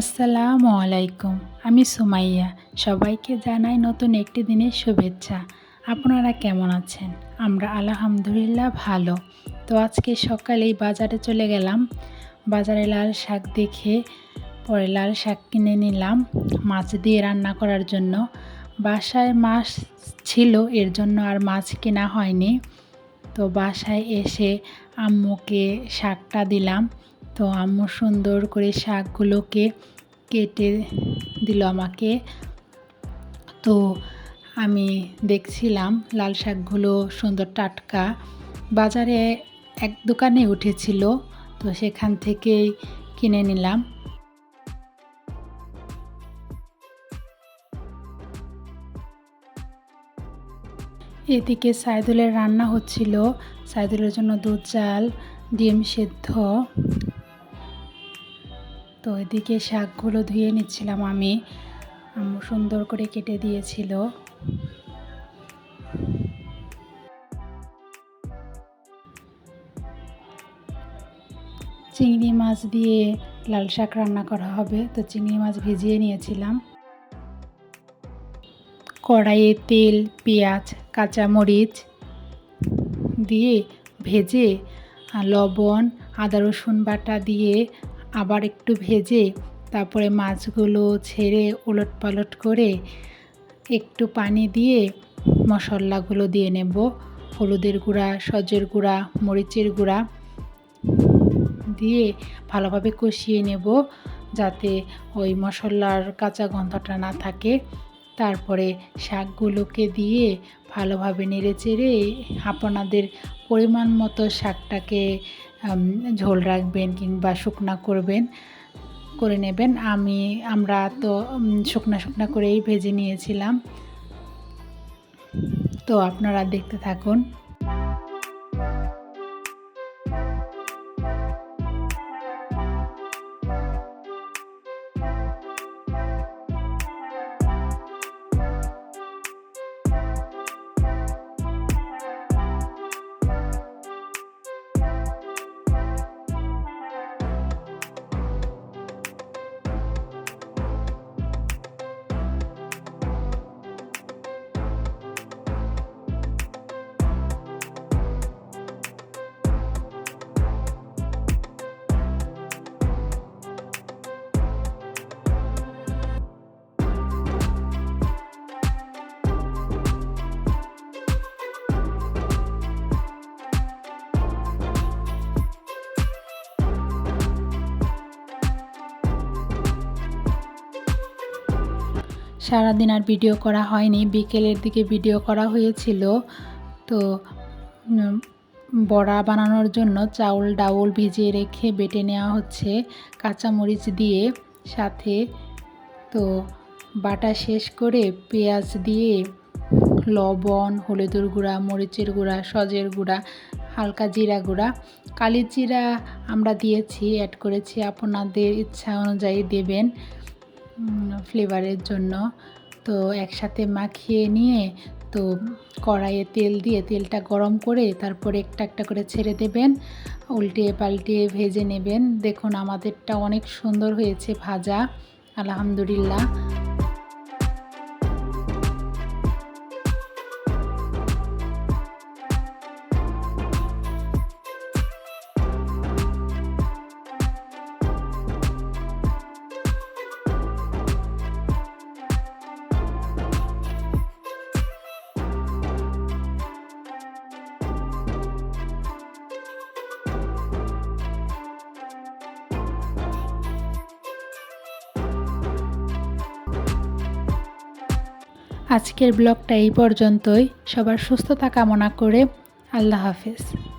আসসালামু আলাইকুম, আমি সুমাইয়া। সবাইকে জানাই নতুন একটি দিনের শুভেচ্ছা। আপনারা কেমন আছেন? আমরা আলহামদুলিল্লাহ ভালো। তো আজকে সকালেই বাজারে চলে গেলাম। বাজারে লাল শাক দেখে পরে লাল শাক কিনে নিলাম মাছ দিয়ে রান্না করার জন্য। বাসায় মাছ ছিল, এর জন্য আর মাছ কেনা হয়নি। তো বাসায় এসে আম্মুকে শাকটা দিলাম। তো আম্মু সুন্দর করে শাকগুলোকে কেটে দিল আমাকে। তো আমি দেখছিলাম লাল শাকগুলো সুন্দর টাটকা। বাজারে এক দোকানে উঠেছিল, তো সেখান থেকেই কিনে নিলাম। এদিকে সাইদুলের রান্না হচ্ছিল। সাইদুলের জন্য দুধ, চাল, ডিম সেদ্ধ। তো এদিকে শাকগুলো ধুয়ে নিচ্ছিলাম আমি। সুন্দর করে কেটে দিয়েছিল। চিংড়ি মাছ দিয়ে লাল শাক রান্না করা হবে, তো চিংড়ি মাছ ভিজিয়ে নিয়েছিলাম। কড়াইয়ে তেল, পেঁয়াজ, কাঁচামরিচ দিয়ে ভেজে লবণ, আদা রসুন বাটা দিয়ে আবার একটু ভেজে তারপরে মাছগুলো ছেড়ে ওলট পালট করে একটু পানি দিয়ে মশলাগুলো দিয়ে নেব। হলুদের গুঁড়া, সজের গুঁড়া, মরিচের গুঁড়া দিয়ে ভালোভাবে কষিয়ে নেব যাতে ওই মশলার কাঁচা গন্ধটা না থাকে। তারপরে শাকগুলোকে দিয়ে ভালোভাবে নেড়ে চেড়ে আপনাদের পরিমাণ মতো শাকটাকে ঝোল রাখবেন কিংবা শুকনা করবেন, করে নেবেন। আমি, আমরা তো শুকনা শুকনা করেই ভেজে নিয়েছিলাম। তো আপনারা দেখতে থাকুন। সারাদিন আর ভিডিও করা হয়নি। বিকেলের দিকে ভিডিও করা হয়েছিল। তো বড়া বানানোর জন্য চাউল, ডাউল ভিজিয়ে রেখে বেটে নেওয়া হচ্ছে কাঁচামরিচ দিয়ে সাথে। তো, বাটা শেষ করে পেঁয়াজ দিয়ে লবণ, হলুদের গুঁড়া, মরিচের গুঁড়া, সজের গুঁড়া, হালকা জিরা গুঁড়া। কালি জিরা আমরা দিয়েছি অ্যাড করেছি। আপনাদের ইচ্ছা অনুযায়ী দেবেন। ফ্লেভারের জন্য। তো একসাথে মাখিয়ে নিয়ে, তো কড়াইয়ে তেল দিয়ে তেলটা গরম করে তারপরে একটা একটা করে ছেড়ে দেবেন, উল্টিয়ে পাল্টিয়ে ভেজে নেবেন। দেখুন, আমাদেরটা অনেক সুন্দর হয়েছে ভাজা। আলহামদুলিল্লাহ। আজকের ব্লগটা এই পর্যন্তই। সবার সুস্থতা কামনা করে আল্লাহ হাফেজ।